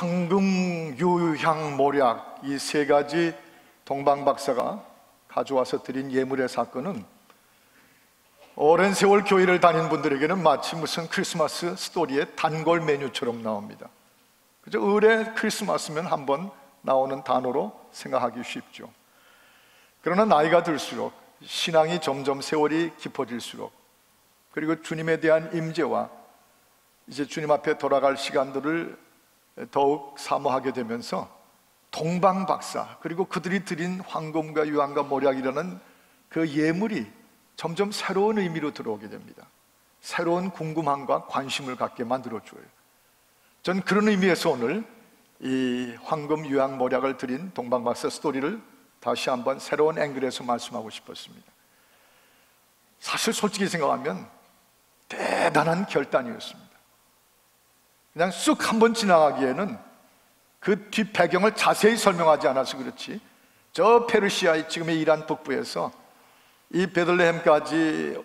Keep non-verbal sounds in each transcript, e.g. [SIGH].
황금, 유향, 모략 이 세 가지 동방 박사가 가져와서 드린 예물의 사건은 오랜 세월 교회를 다닌 분들에게는 마치 무슨 크리스마스 스토리의 단골 메뉴처럼 나옵니다. 그저 을의 크리스마스면 한번 나오는 단어로 생각하기 쉽죠. 그러나 나이가 들수록 신앙이 점점 세월이 깊어질수록 그리고 주님에 대한 임재와 이제 주님 앞에 돌아갈 시간들을 더욱 사모하게 되면서 동방박사 그리고 그들이 드린 황금과 유황과 모략이라는 그 예물이 점점 새로운 의미로 들어오게 됩니다. 새로운 궁금함과 관심을 갖게 만들어 줘요. 전 그런 의미에서 오늘 이 황금 유황 모략을 드린 동방박사 스토리를 다시 한번 새로운 앵글에서 말씀하고 싶었습니다. 사실 솔직히 생각하면 대단한 결단이었습니다. 그냥 쑥 한 번 지나가기에는 그 뒷 배경을 자세히 설명하지 않아서 그렇지 저 페르시아의 지금의 이란 북부에서 이 베들레헴까지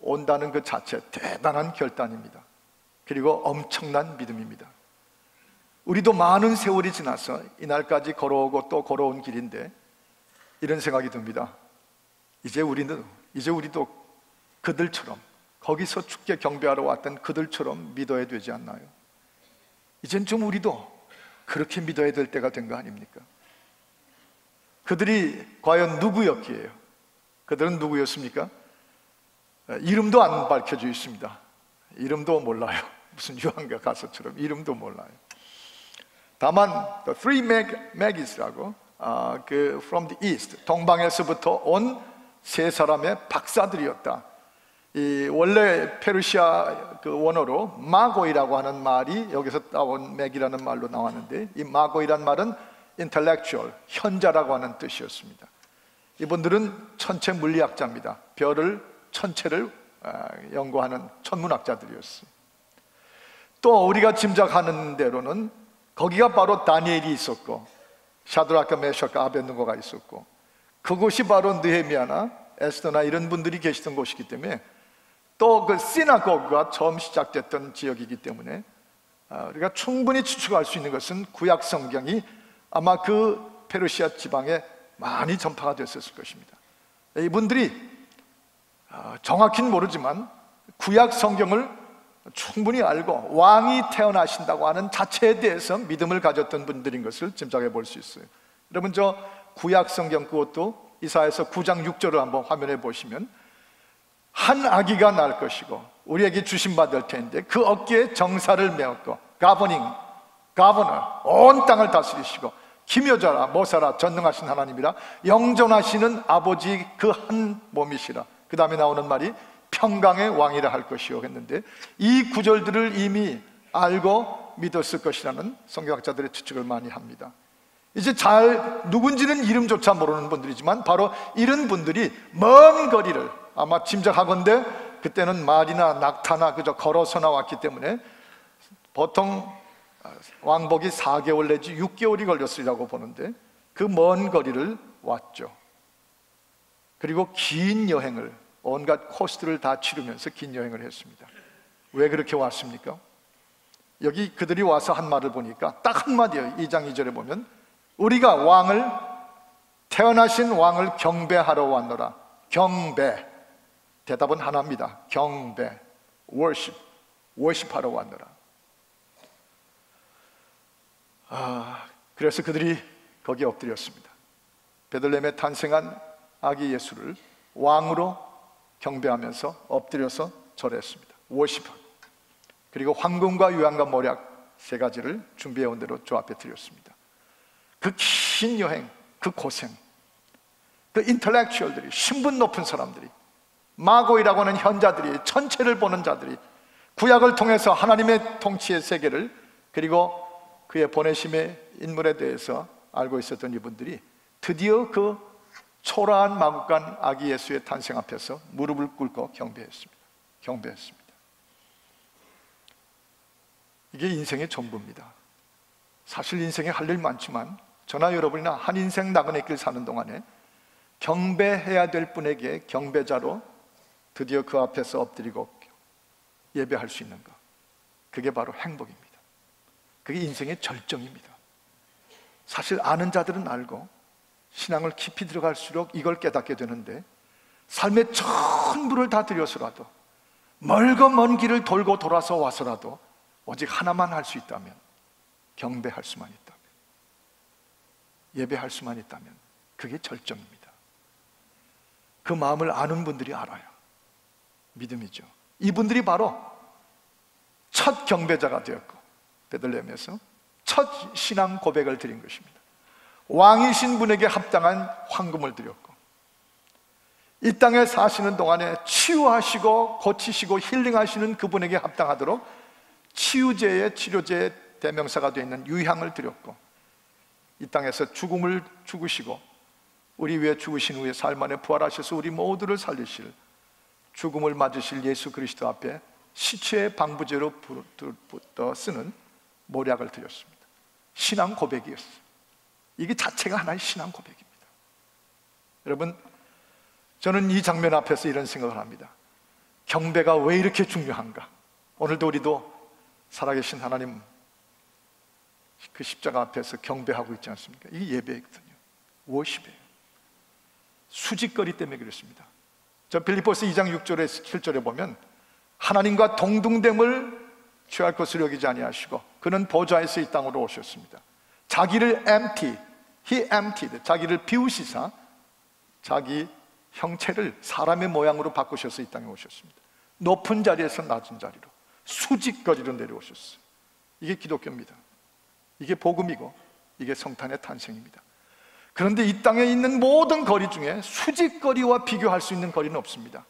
온다는 그 자체 대단한 결단입니다. 그리고 엄청난 믿음입니다. 우리도 많은 세월이 지나서 이날까지 걸어오고 또 걸어온 길인데 이런 생각이 듭니다. 이제 우리는 이제 우리도 그들처럼 거기서 축제 경배하러 왔던 그들처럼 믿어야 되지 않나요? 이젠 좀 우리도 그렇게 믿어야 될 때가 된 거 아닙니까? 그들이 과연 누구였기에요? 그들은 누구였습니까? 이름도 안 밝혀져 있습니다. 이름도 몰라요. [LAUGHS] 무슨 유한가 가서처럼 이름도 몰라요. 다만 the three magis라고 아, 그 from the east 동방에서부터 온 세 사람의 박사들이었다. 이 원래 페르시아 그 원어로 마고이라고 하는 말이 여기서 따온 맥이라는 말로 나왔는데 이 마고이란 말은 intellectual 현자라고 하는 뜻이었습니다. 이분들은 천체 물리학자입니다. 별을 천체를 아, 연구하는 천문학자들이었어요. 또 우리가 짐작하는 대로는 거기가 바로 다니엘이 있었고 샤드라카 메샤카 아벤누고가 있었고 그곳이 바로 느헤미야나 에스더나 이런 분들이 계시던 곳이기 때문에 또 그 시나고그가 처음 시작됐던 지역이기 때문에 아, 우리가 충분히 추측할 수 있는 것은 구약 성경이 아마 그 페르시아 지방에 많이 전파가 됐었을 것입니다. 이분들이 아, 정확히는 모르지만 구약 성경을 충분히 알고 왕이 태어나신다고 하는 자체에 대해서 믿음을 가졌던 분들인 것을 짐작해 볼 수 있어요. 여러분 저 구약 성경 그것도 이사에서 9장 6절을 한번 화면에 보시면 한 아기가 날 것이고 우리에게 주신 받을 텐데 그 어깨에 정사를 메었고 가버닝 가버너 온 땅을 다스리시고 기묘자라 모사라 전능하신 하나님이라 영존하시는 아버지 그 한 몸이시라 그 다음에 나오는 말이 평강의 왕이라 할 것이요 했는데 이 구절들을 이미 알고 믿었을 것이라는 성경학자들의 추측을 많이 합니다. 이제 잘 누군지는 이름조차 모르는 분들이지만 바로 이런 분들이 먼 거리를 아마 짐작하건대 그때는 말이나 낙타나 그저 걸어서 나왔기 때문에 보통 왕복이 4개월 내지 6개월이 걸렸으리라고 보는데 그 먼 거리를 왔죠. 그리고 긴 여행을 온갖 코스트를 다 치르면서 긴 여행을 했습니다. 왜 그렇게 왔습니까? 여기 그들이 와서 한 말을 보니까 딱 한마디예요. 2장 2절에 보면 우리가 왕을 태어나신 왕을 경배하러 왔노라. 경배. 대답은 하나입니다. 경배. worship. worship하러 왔노라. 아, 그래서 그들이 거기에 엎드렸습니다. 베들렘에 탄생한 아기 예수를 왕으로 경배하면서 엎드려서 절했습니다. 워시퍼. 그리고 황금과 유황과 모략 세 가지를 준비해 온 대로 저 앞에 드렸습니다. 그 긴 여행, 그 고생, 그 인텔렉츄얼들이 신분 높은 사람들이 마고이라고 하는 현자들이 천체를 보는 자들이 구약을 통해서 하나님의 통치의 세계를 그리고 그의 보내심의 인물에 대해서 알고 있었던 이분들이 드디어 그 초라한 마국간 아기 예수의 탄생 앞에서 무릎을 꿇고 경배했습니다. 경배했습니다. 이게 인생의 전부입니다. 사실 인생에 할 일 많지만 저나 여러분이나 한 인생 나그네 길 사는 동안에 경배해야 될 분에게 경배자로 드디어 그 앞에서 엎드리고 예배할 수 있는 것. 그게 바로 행복입니다. 그게 인생의 절정입니다. 사실 아는 자들은 알고 신앙을 깊이 들어갈수록 이걸 깨닫게 되는데 삶의 전부를 다 들여서라도 멀고 먼 길을 돌고 돌아서 와서라도 오직 하나만 할 수 있다면 경배할 수만 있다면 예배할 수만 있다면 그게 절정입니다. 그 마음을 아는 분들이 알아요. 믿음이죠. 이분들이 바로 첫 경배자가 되었고 베들레헴에서 첫 신앙 고백을 드린 것입니다. 왕이신 분에게 합당한 황금을 드렸고 이 땅에 사시는 동안에 치유하시고 고치시고 힐링하시는 그분에게 합당하도록 치유제의 치료제의 대명사가 되어 있는 유향을 드렸고 이 땅에서 죽음을 죽으시고 우리 위해 죽으신 후에 삶 안에 부활하셔서 우리 모두를 살리실 죽음을 맞으실 예수 그리스도 앞에 시체의 방부제로 부터 쓰는 모략을 드렸습니다. 신앙 고백이었어요. 이게 자체가 하나의 신앙 고백입니다. 여러분, 저는 이 장면 앞에서 이런 생각을 합니다. 경배가 왜 이렇게 중요한가? 오늘도 우리도 살아계신 하나님 그 십자가 앞에서 경배하고 있지 않습니까? 이게 예배거든요. 워십이에요. 수직거리 때문에 그렇습니다. 저 빌리포스 2장 6절에 7절에 보면 하나님과 동등됨을 취할 것을 여기지 아니하시고 그는 보좌에서 이 땅으로 오셨습니다. 자기를 empty, he emptied, 자기를 비우시사 자기 형체를 사람의 모양으로 바꾸셔서 이 땅에 오셨습니다. 높은 자리에서 낮은 자리로 수직거리로 내려오셨어요. 이게 기독교입니다. 이게 복음이고 이게 성탄의 탄생입니다. 그런데 이 땅에 있는 모든 거리 중에 수직거리와 비교할 수 있는 거리는 없습니다.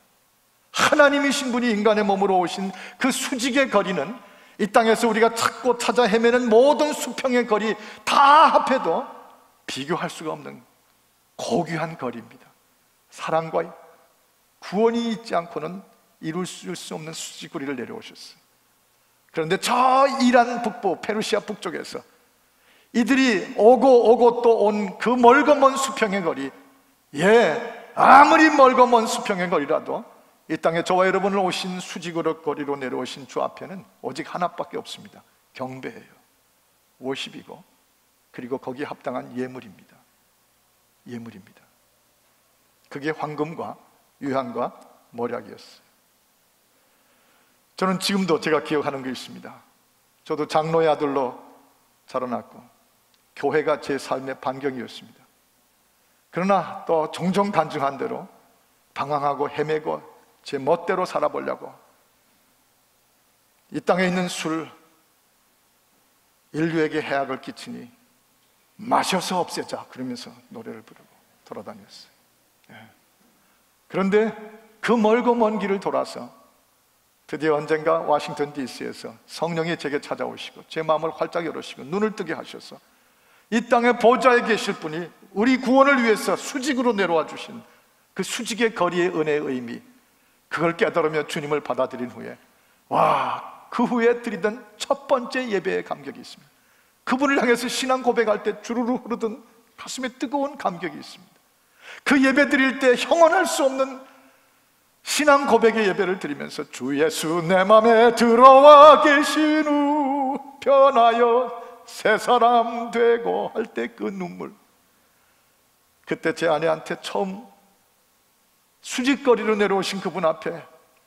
하나님이신 분이 인간의 몸으로 오신 그 수직의 거리는 이 땅에서 우리가 찾고 찾아 헤매는 모든 수평의 거리 다 합해도 비교할 수가 없는 고귀한 거리입니다. 사랑과 구원이 있지 않고는 이룰 수 없는 수직거리를 내려오셨어요. 그런데 저 이란 북부 페르시아 북쪽에서 이들이 오고 오고 또 온 그 멀고 먼 수평의 거리 예 아무리 멀고 먼 수평의 거리라도 이 땅에 저와 여러분을 오신 수직으로 거리로 내려오신 주 앞에는 오직 하나밖에 없습니다. 경배예요. 워십이고 그리고 거기에 합당한 예물입니다. 예물입니다. 그게 황금과 유향과 모략이었어요. 저는 지금도 제가 기억하는 게 있습니다. 저도 장로의 아들로 자라났고 교회가 제 삶의 반경이었습니다. 그러나 또 종종 간증한 대로 방황하고 헤매고 제 멋대로 살아보려고 이 땅에 있는 술 인류에게 해악을 끼치니 마셔서 없애자 그러면서 노래를 부르고 돌아다녔어요. 예. 그런데 그 멀고 먼 길을 돌아서 드디어 언젠가 워싱턴 DC에서 성령이 제게 찾아오시고 제 마음을 활짝 열으시고 눈을 뜨게 하셔서 이 땅에 보좌에 계실 분이 우리 구원을 위해서 수직으로 내려와 주신 그 수직의 거리의 은혜의 의미 그걸 깨달으며 주님을 받아들인 후에 와 그 후에 드리던 첫 번째 예배의 감격이 있습니다. 그분을 향해서 신앙 고백할 때 주르르 흐르던 가슴에 뜨거운 감격이 있습니다. 그 예배 드릴 때 형언할 수 없는 신앙 고백의 예배를 드리면서 주 예수 내 맘에 들어와 계신 후 변하여 새 사람 되고 할 때 그 눈물. 그때 제 아내한테 처음 수직거리로 내려오신 그분 앞에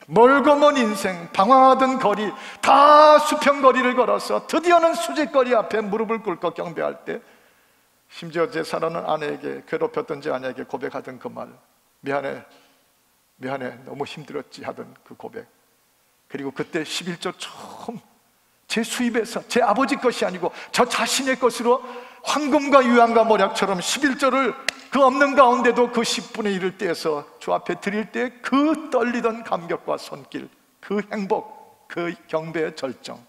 멀고 먼 인생 방황하던 거리 다 수평거리를 걸어서 드디어는 수직거리 앞에 무릎을 꿇고 경배할 때 심지어 제 사랑하는 아내에게 괴롭혔던 제 아내에게 고백하던 그 말 미안해 미안해 너무 힘들었지. 하던 그 고백. 그리고 그때 11조 처음 제 수입에서 제 아버지 것이 아니고 저 자신의 것으로 황금과 유황과 모략처럼 11조를 그 없는 가운데도 그 10분의 1을 떼서 주 앞에 드릴 때 그 떨리던 감격과 손길 그 행복 그 경배의 절정.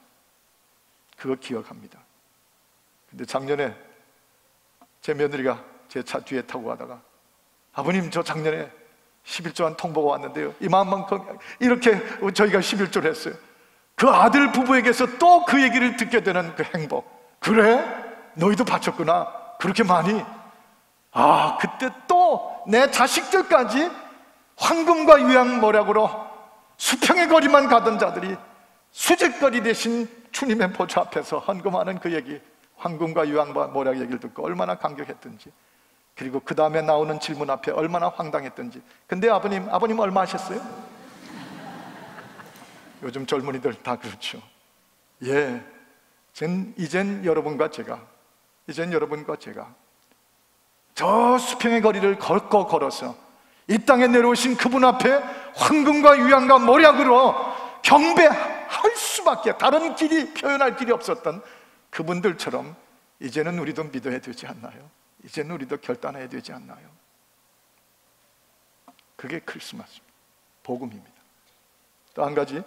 그거 기억합니다. 근데 작년에 제 며느리가 제 차 뒤에 타고 가다가 아버님 저 작년에 11조 한 통보가 왔는데요. 이만큼 이렇게 저희가 11조를 했어요 그 아들 부부에게서 또 그 얘기를 듣게 되는 그 행복. 그래? 너희도 바쳤구나. 그렇게 많이? 아, 그때 또 내 자식들까지 황금과 유향 모략으로 수평의 거리만 가던 자들이 수직거리 대신 주님의 보좌 앞에서 헌금하는 그 얘기, 황금과 유황과 모략 얘기를 듣고 얼마나 감격했던지, 그리고 그 다음에 나오는 질문 앞에 얼마나 황당했던지. 근데 아버님, 아버님 얼마 하셨어요? 요즘 젊은이들 다 그렇죠. 예, 전 이젠 여러분과 제가, 이젠 여러분과 제가 저 수평의 거리를 걷고 걸어서 이 땅에 내려오신 그분 앞에 황금과 유황과 모략으로 경배할 수밖에 다른 길이 표현할 길이 없었던 그분들처럼 이제는 우리도 믿어야 되지 않나요? 이제는 우리도 결단해야 되지 않나요? 그게 크리스마스입니다. 복음입니다. 또 한 가지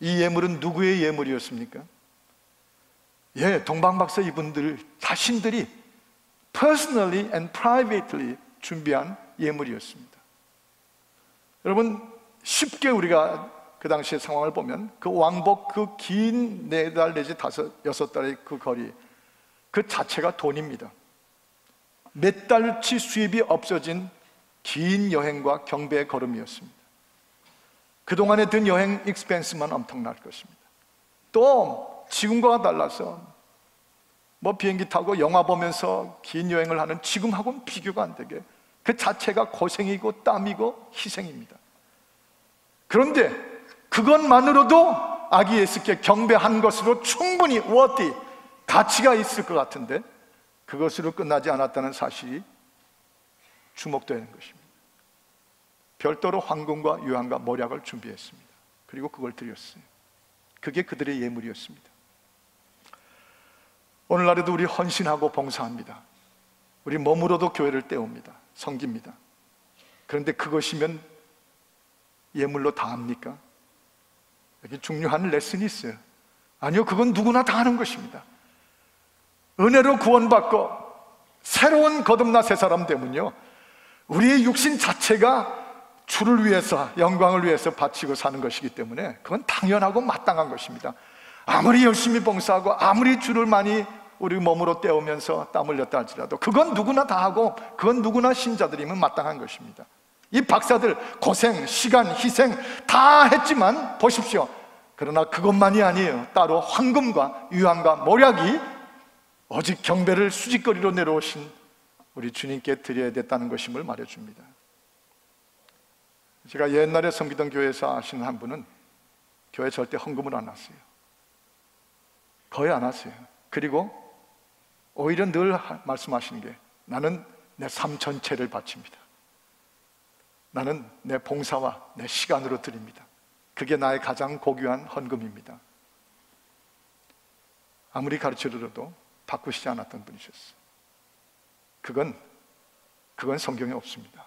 이 예물은 누구의 예물이었습니까? 예, 동방박사 이분들 자신들이 personally and privately 준비한 예물이었습니다. 여러분 쉽게 우리가 그 당시의 상황을 보면 그 왕복 그 긴 네 달 내지 다섯 여섯 달의 그 거리 그 자체가 돈입니다. 몇 달치 수입이 없어진 긴 여행과 경배의 걸음이었습니다. 그동안에 든 여행 익스펜스만 엄청날 것입니다. 또 지금과 달라서 뭐 비행기 타고 영화 보면서 긴 여행을 하는 지금하고는 비교가 안 되게 그 자체가 고생이고 땀이고 희생입니다. 그런데 그것만으로도 아기 예수께 경배한 것으로 충분히 워디 가치가 있을 것 같은데 그것으로 끝나지 않았다는 사실이 주목되는 것입니다. 별도로 황금과 유황과 모략을 준비했습니다. 그리고 그걸 드렸어요. 그게 그들의 예물이었습니다. 오늘날에도 우리 헌신하고 봉사합니다. 우리 몸으로도 교회를 때웁니다. 섬깁니다. 그런데 그것이면 예물로 다 합니까? 여기 중요한 레슨이 있어요. 아니요, 그건 누구나 다 하는 것입니다. 은혜로 구원받고 새로운 거듭나 새 사람 되면요. 우리의 육신 자체가 주를 위해서, 영광을 위해서 바치고 사는 것이기 때문에 그건 당연하고 마땅한 것입니다. 아무리 열심히 봉사하고 아무리 주를 많이 우리 몸으로 떼우면서 땀 흘렸다 할지라도 그건 누구나 다 하고 그건 누구나 신자들이면 마땅한 것입니다. 이 박사들 고생, 시간, 희생 다 했지만 보십시오. 그러나 그것만이 아니에요. 따로 황금과 유황과 모략이 오직 경배를 수직거리로 내려오신 우리 주님께 드려야 됐다는 것임을 말해줍니다. 제가 옛날에 섬기던 교회에서 아시는 한 분은 교회 절대 헌금을 안 왔어요. 거의 안 왔어요. 그리고 오히려 늘 말씀하시는 게 나는 내 삶 전체를 바칩니다. 나는 내 봉사와 내 시간으로 드립니다. 그게 나의 가장 고귀한 헌금입니다. 아무리 가르쳐드려도 바꾸시지 않았던 분이셨어요. 그건, 그건 성경에 없습니다.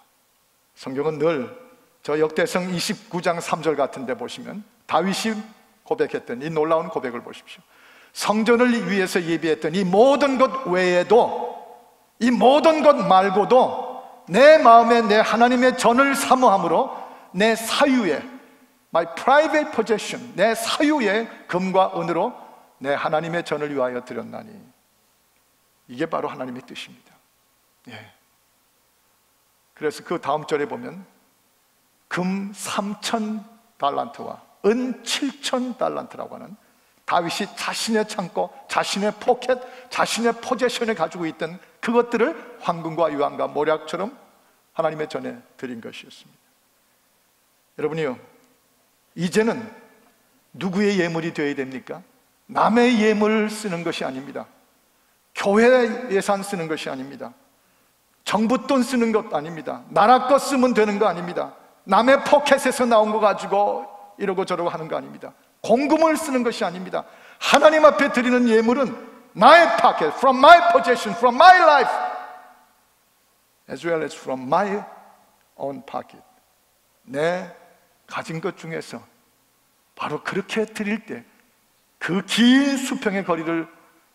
성경은 늘 저 역대성 29장 3절 같은 데 보시면 다윗이 고백했던 이 놀라운 고백을 보십시오. 성전을 위해서 예비했던 이 모든 것 외에도 이 모든 것 말고도 내 마음에 내 하나님의 전을 사모함으로 내 사유에 my private possession 내 사유에 금과 은으로 내 하나님의 전을 위하여 드렸나니 이게 바로 하나님의 뜻입니다. 예. 그래서 그 다음 절에 보면 금 3천 달란트와 은 7천 달란트라고 하는 다윗이 자신의 창고, 자신의 포켓, 자신의 포제션에 가지고 있던 그것들을 황금과 유황과 모략처럼 하나님의 전에 드린 것이었습니다. 여러분이요, 이제는 누구의 예물이 되어야 됩니까? 남의 예물 쓰는 것이 아닙니다. 교회 예산 쓰는 것이 아닙니다. 정부 돈 쓰는 것 아닙니다. 나라 것 쓰면 되는 거 아닙니다. 남의 포켓에서 나온 거 가지고 이러고 저러고 하는 거 아닙니다. 공금을 쓰는 것이 아닙니다. 하나님 앞에 드리는 예물은 나의 pocket, from my possession, from my life, as well as from my own pocket. 내 가진 것 중에서 바로 그렇게 드릴 때 그 긴 수평의 거리를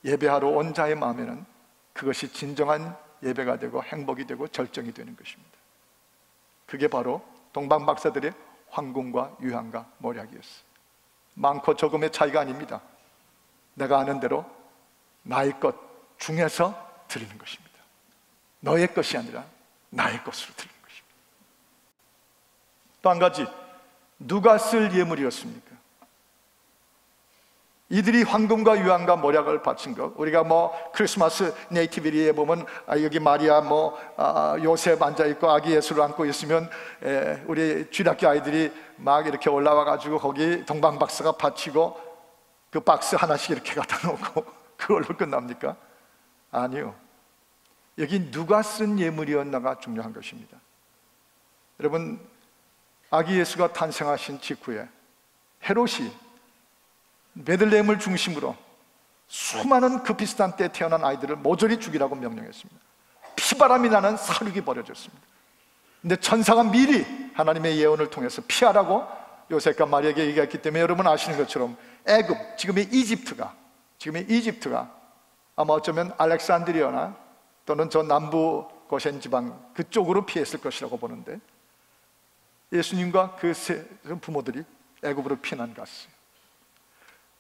예배하러 온 자의 마음에는 그것이 진정한 예배가 되고 행복이 되고 절정이 되는 것입니다. 그게 바로 동방 박사들의 황금과 유향과 모략이었어요. 많고 적음의 차이가 아닙니다. 내가 아는 대로 나의 것 중에서 드리는 것입니다. 너의 것이 아니라 나의 것으로 드리는 것입니다. 또 한 가지, 누가 쓸 예물이었습니까? 이들이 황금과 유황과 모략을 바친 것 우리가 뭐 크리스마스 네이티비리에 보면 아, 여기 마리아 뭐 아, 요셉 앉아 있고 아기 예수를 안고 있으면 에, 우리 주일학교 아이들이 막 이렇게 올라와 가지고 거기 동방 박사가 바치고 그 박스 하나씩 이렇게 갖다 놓고 [LAUGHS] 그걸로 끝납니까? 아니요. 여기 누가 쓴 예물이었나가 중요한 것입니다. 여러분 아기 예수가 탄생하신 직후에 헤롯이 베들레헴을 중심으로 수많은 그 비슷한 때 태어난 아이들을 모조리 죽이라고 명령했습니다. 피바람이 나는 사륙이 벌어졌습니다. 근데 천사가 미리 하나님의 예언을 통해서 피하라고 요셉과 마리아에게 얘기했기 때문에 여러분 아시는 것처럼 애굽, 지금의 이집트가 지금의 이집트가 아마 어쩌면 알렉산드리아나 또는 저 남부 고센 지방 그쪽으로 피했을 것이라고 보는데 예수님과 그 부모들이 애굽으로 피난 갔어요.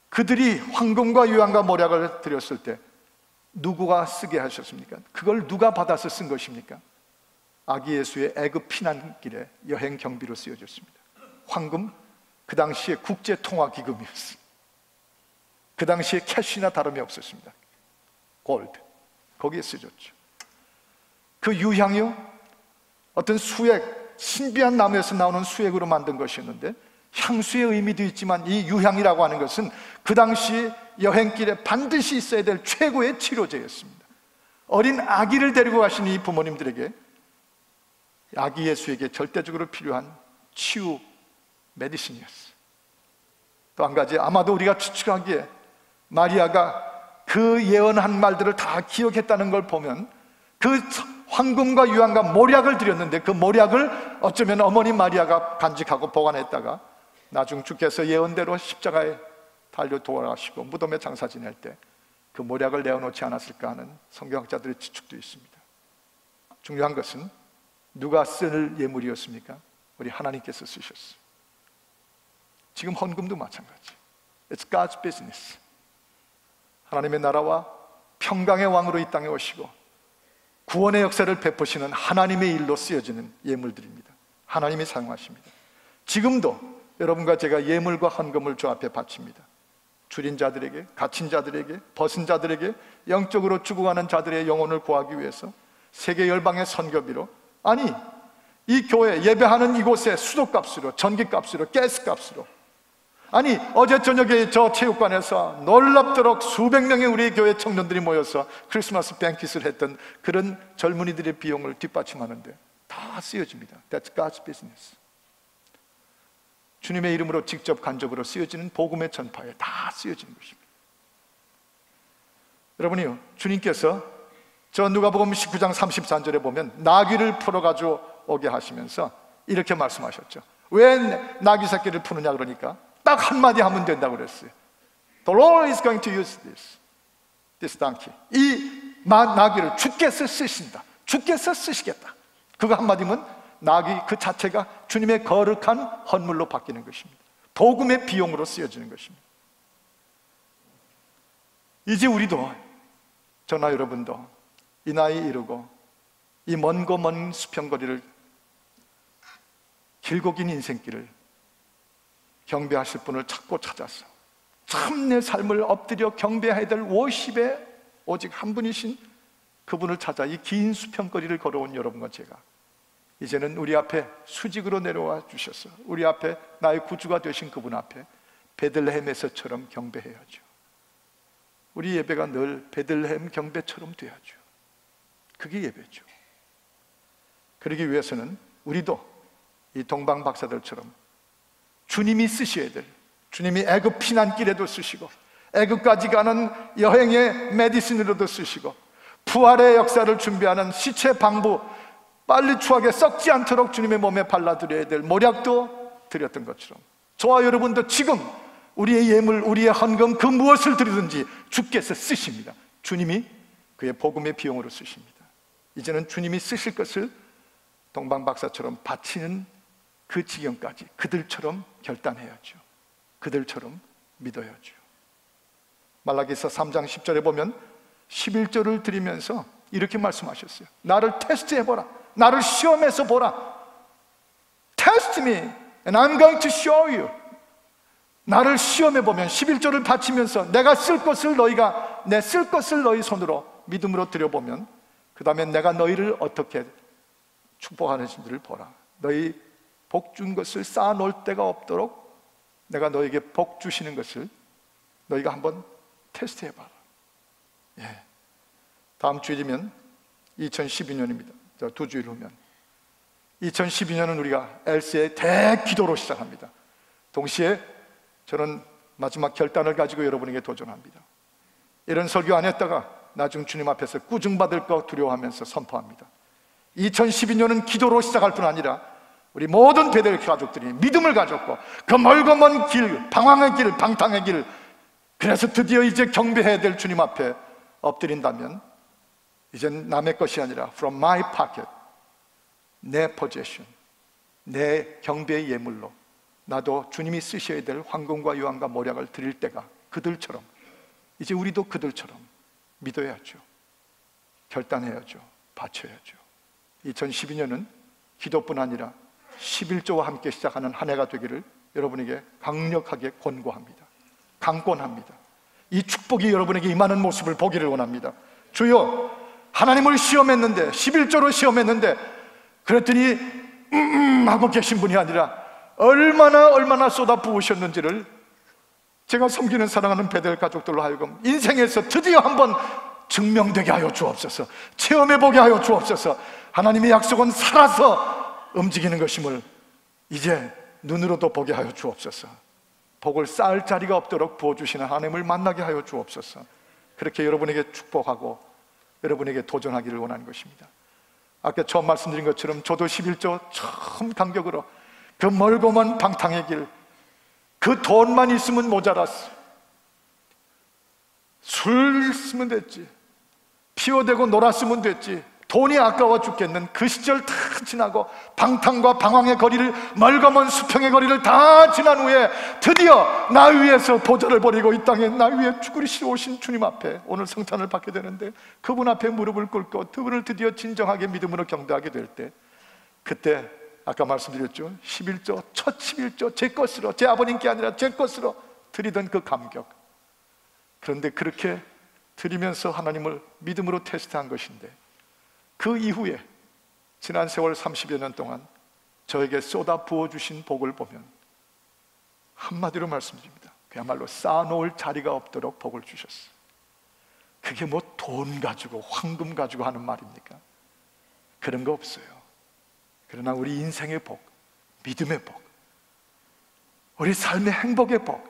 그들이 황금과 유황과 모략을 드렸을 때 누구가 쓰게 하셨습니까? 그걸 누가 받아서 쓴 것입니까? 아기 예수의 애굽 피난길에 여행 경비로 쓰여졌습니다. 황금 그 당시에 국제 통화 기금이었어요. 그 당시에 캐시나 다름이 없었습니다. 골드 거기에 쓰여졌죠. 그 유향이요 어떤 수액 신비한 나무에서 나오는 수액으로 만든 것이었는데 향수의 의미도 있지만 이 유향이라고 하는 것은 그 당시 여행길에 반드시 있어야 될 최고의 치료제였습니다. 어린 아기를 데리고 가신 이 부모님들에게 아기 예수에게 절대적으로 필요한 치유 메디신이었어요. 또 한 가지 아마도 우리가 추측하기에 마리아가 그 예언한 말들을 다 기억했다는 걸 보면 그 황금과 유황과 모략을 드렸는데 그 모략을 어쩌면 어머니 마리아가 간직하고 보관했다가 나중 주께서 예언대로 십자가에 달려 돌아가시고 무덤에 장사 지낼 때 그 모략을 내어놓지 않았을까 하는 성경학자들의 추측도 있습니다. 중요한 것은 누가 쓸 예물이었습니까? 우리 하나님께서 쓰셨어요. 지금 헌금도 마찬가지. It's God's business. 하나님의 나라와 평강의 왕으로 이 땅에 오시고 구원의 역사를 베푸시는 하나님의 일로 쓰여지는 예물들입니다. 하나님이 사용하십니다. 지금도 여러분과 제가 예물과 헌금을 주 앞에 바칩니다. 줄인 자들에게, 갇힌 자들에게, 벗은 자들에게, 영적으로 죽어가는 자들의 영혼을 구하기 위해서 세계 열방의 선교비로 아니 이 교회 예배하는 이곳의 수도값으로, 전기값으로, 가스값으로 아니 어제 저녁에 저 체육관에서 놀랍도록 수백 명의 우리 교회 청년들이 모여서 크리스마스 뱅킷을 했던 그런 젊은이들의 비용을 뒷받침하는데 다 쓰여집니다. That's God's business. 주님의 이름으로 직접 간접으로 쓰여지는 복음의 전파에 다 쓰여지는 것입니다. 여러분이요, 주님께서 저 누가복음 19장 33절에 보면 나귀를 풀어 가지고 오게 하시면서 이렇게 말씀하셨죠. 왜 나귀 새끼를 푸느냐 그러니까 딱 한마디 하면 된다고 그랬어요. The Lord is going to use this, this donkey. 이 나귀를 주께서 쓰신다. 주께서 쓰시겠다. 그거 한마디면 낙이 그 자체가 주님의 거룩한 헌물로 바뀌는 것입니다. 복음의 비용으로 쓰여지는 것입니다. 이제 우리도 저나 여러분도 이 나이 이르고 이 먼고 먼 수평거리를 길고 긴 인생길을 경배하실 분을 찾고 찾아서 참 내 삶을 엎드려 경배해야 될 워십에 오직 한 분이신 그분을 찾아 이 긴 수평거리를 걸어온 여러분과 제가 이제는 우리 앞에 수직으로 내려와 주셔서 우리 앞에 나의 구주가 되신 그분 앞에 베들레헴에서처럼 경배해야죠. 우리 예배가 늘 베들레헴 경배처럼 돼야죠. 그게 예배죠. 그러기 위해서는 우리도 이 동방 박사들처럼 주님이 쓰셔야 될 주님이 애굽 피난길에도 쓰시고 애굽까지 가는 여행의 메디슨으로도 쓰시고 부활의 역사를 준비하는 시체 방부 빨리 추하게 썩지 않도록 주님의 몸에 발라드려야 될 모략도 드렸던 것처럼 저와 여러분도 지금 우리의 예물, 우리의 헌금 그 무엇을 드리든지 주께서 쓰십니다. 주님이 그의 복음의 비용으로 쓰십니다. 이제는 주님이 쓰실 것을 동방 박사처럼 바치는 그 지경까지 그들처럼 결단해야죠. 그들처럼 믿어야죠. 말라기서 3장 10절에 보면 11절을 드리면서 이렇게 말씀하셨어요. 나를 테스트해 보라. 나를 시험해서 보라. Test me and I'm going to show you. 나를 시험해 보면 11조를 바치면서 내가 쓸 것을 너희가 내 쓸 것을 너희 손으로 믿음으로 들여보면 그 다음에 내가 너희를 어떻게 축복하는지를 보라 너희 복 준 것을 쌓아 놓을 데가 없도록 내가 너에게 복 주시는 것을 너희가 한번 테스트해 봐라 예. 다음 주일이면 2012년입니다 두 주일 후면. 2012년은 우리가 엘스의 대기도로 시작합니다. 동시에 저는 마지막 결단을 가지고 여러분에게 도전합니다. 이런 설교 안 했다가 나중 주님 앞에서 꾸중받을 거 두려워하면서 선포합니다. 2012년은 기도로 시작할 뿐 아니라 우리 모든 베델 가족들이 믿음을 가졌고 그 멀고 먼 길, 방황의 길, 방탕의 길 그래서 드디어 이제 경배해야 될 주님 앞에 엎드린다면 이젠 남의 것이 아니라 from my pocket 내 possession 내 경배의 예물로 나도 주님이 쓰셔야 될 황금과 유황과 모략을 드릴 때가 그들처럼 이제 우리도 그들처럼 믿어야죠 결단해야죠 바쳐야죠 2012년은 기도뿐 아니라 11조와 함께 시작하는 한 해가 되기를 여러분에게 강력하게 권고합니다. 강권합니다. 이 축복이 여러분에게 임하는 모습을 보기를 원합니다. 주여, 하나님을 시험했는데, 11조로 시험했는데, 그랬더니, 음, 음, 하고 계신 분이 아니라, 얼마나, 얼마나 쏟아 부으셨는지를 제가 섬기는 사랑하는 베델 가족들로 하여금 인생에서 드디어 한번 증명되게 하여 주옵소서. 체험해 보게 하여 주옵소서. 하나님의 약속은 살아서 움직이는 것임을 이제 눈으로도 보게 하여 주옵소서. 복을 쌓을 자리가 없도록 부어주시는 하나님을 만나게 하여 주옵소서. 그렇게 여러분에게 축복하고 여러분에게 도전하기를 원하는 것입니다. 아까 처음 말씀드린 것처럼 저도 11조 처음 간격으로 그 멀고 먼 방탕의 길, 그 돈만 있으면 모자랐어. 술 쓰면 됐지. 피워대고 놀았으면 됐지. 돈이 아까워 죽겠는 그 시절 다 지나고 방탕과 방황의 거리를 멀거먼 수평의 거리를 다 지난 후에 드디어 나 위에서 보좌를 버리고 이 땅에 나 위에 죽으시러 오신 주님 앞에. 오늘 성탄을 받게 되는데 그분 앞에 무릎을 꿇고 그분을 드디어 진정하게 믿음으로 경배하게 될 때 그때 아까 말씀드렸죠. 11조 첫 11조 제 것으로 제 아버님께 아니라 제 것으로 드리던 그 감격. 그런데 그렇게 드리면서 하나님을 믿음으로 테스트한 것인데 그 이후에 지난 세월 30여 년 동안 저에게 쏟아 부어주신 복을 보면 한마디로 말씀드립니다. 그야말로 쌓아놓을 자리가 없도록 복을 주셨어요. 그게 뭐 돈 가지고 황금 가지고 하는 말입니까? 그런 거 없어요. 그러나 우리 인생의 복, 믿음의 복, 우리 삶의 행복의 복,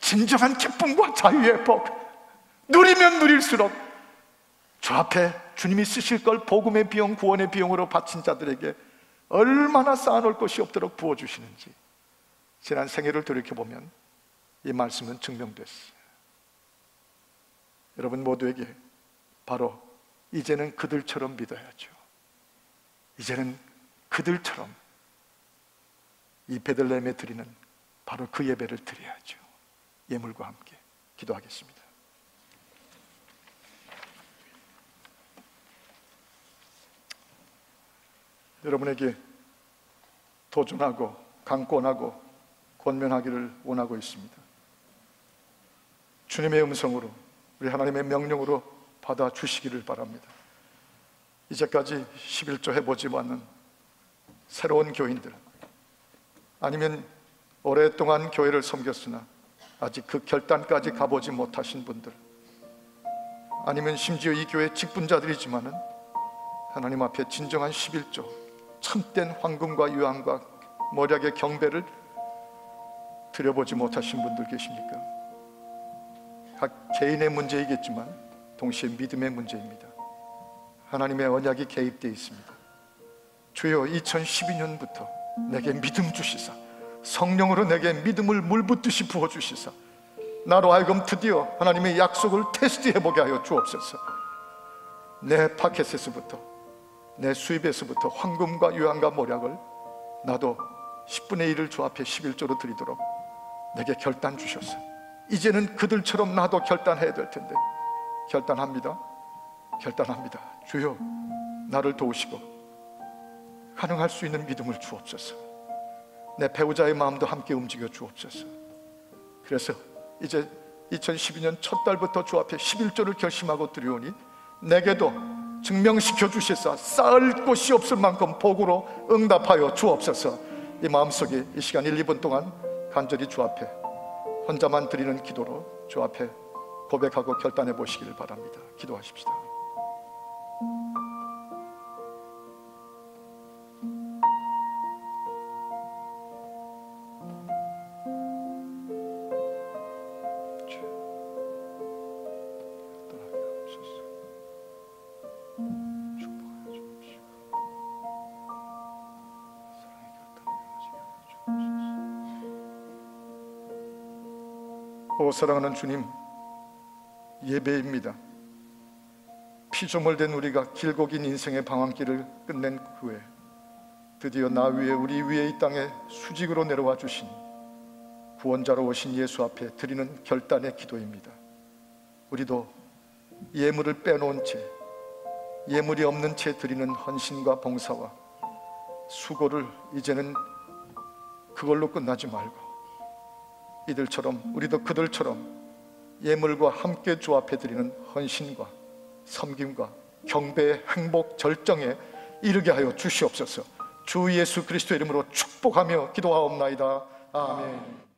진정한 기쁨과 자유의 복, 누리면 누릴수록 저 앞에 주님이 쓰실 걸 복음의 비용, 구원의 비용으로 바친 자들에게 얼마나 쌓아놓을 것이 없도록 부어주시는지 지난 생애를 돌이켜보면 이 말씀은 증명됐어요. 여러분 모두에게 바로 이제는 그들처럼 믿어야죠. 이제는 그들처럼 이 베들레헴에 드리는 바로 그 예배를 드려야죠. 예물과 함께 기도하겠습니다. 여러분에게 도전하고 강권하고 권면하기를 원하고 있습니다. 주님의 음성으로 우리 하나님의 명령으로 받아 주시기를 바랍니다. 이제까지 11조 해보지 않는 새로운 교인들 아니면 오랫동안 교회를 섬겼으나 아직 그 결단까지 가보지 못하신 분들 아니면 심지어 이 교회 직분자들이지만은 하나님 앞에 진정한 11조 참된 황금과 유황과 머리약의 경배를 드려보지 못하신 분들 계십니까? 각 개인의 문제이겠지만 동시에 믿음의 문제입니다. 하나님의 언약이 개입되어 있습니다. 주여 2012년부터 내게 믿음 주시사 성령으로 내게 믿음을 물붓듯이 부어주시사 나로 하여금 드디어 하나님의 약속을 테스트해보게 하여 주옵소서 내 파켓에서부터 내 수입에서부터 황금과 유황과 모략을 나도 10분의 1을 주 앞에 11조로 드리도록 내게 결단 주셨어. 이제는 그들처럼 나도 결단해야 될 텐데. 결단합니다. 결단합니다. 주여 나를 도우시고 가능할 수 있는 믿음을 주옵소서. 내 배우자의 마음도 함께 움직여 주옵소서. 그래서 이제 2012년 첫 달부터 주 앞에 11조를 결심하고 드려오니 내게도 증명시켜 주시사 쌓을 곳이 없을 만큼 복으로 응답하여 주옵소서. 이 마음속에 이 시간 1, 2분 동안 간절히 주 앞에 혼자만 드리는 기도로 주 앞에 고백하고 결단해 보시기를 바랍니다. 기도하십시다 오 사랑하는 주님 예배입니다. 피조물 된 우리가 길고 긴 인생의 방황길을 끝낸 후에 드디어 나 위에 우리 위에 이 땅에 수직으로 내려와 주신 구원자로 오신 예수 앞에 드리는 결단의 기도입니다. 우리도 예물을 빼놓은 채 예물이 없는 채 드리는 헌신과 봉사와 수고를 이제는 그걸로 끝나지 말고 이들처럼 우리도 그들처럼 예물과 함께 주 앞에 드리는 헌신과 섬김과 경배의 행복 절정에 이르게 하여 주시옵소서. 주 예수 그리스도 이름으로 축복하며 기도하옵나이다. 아멘.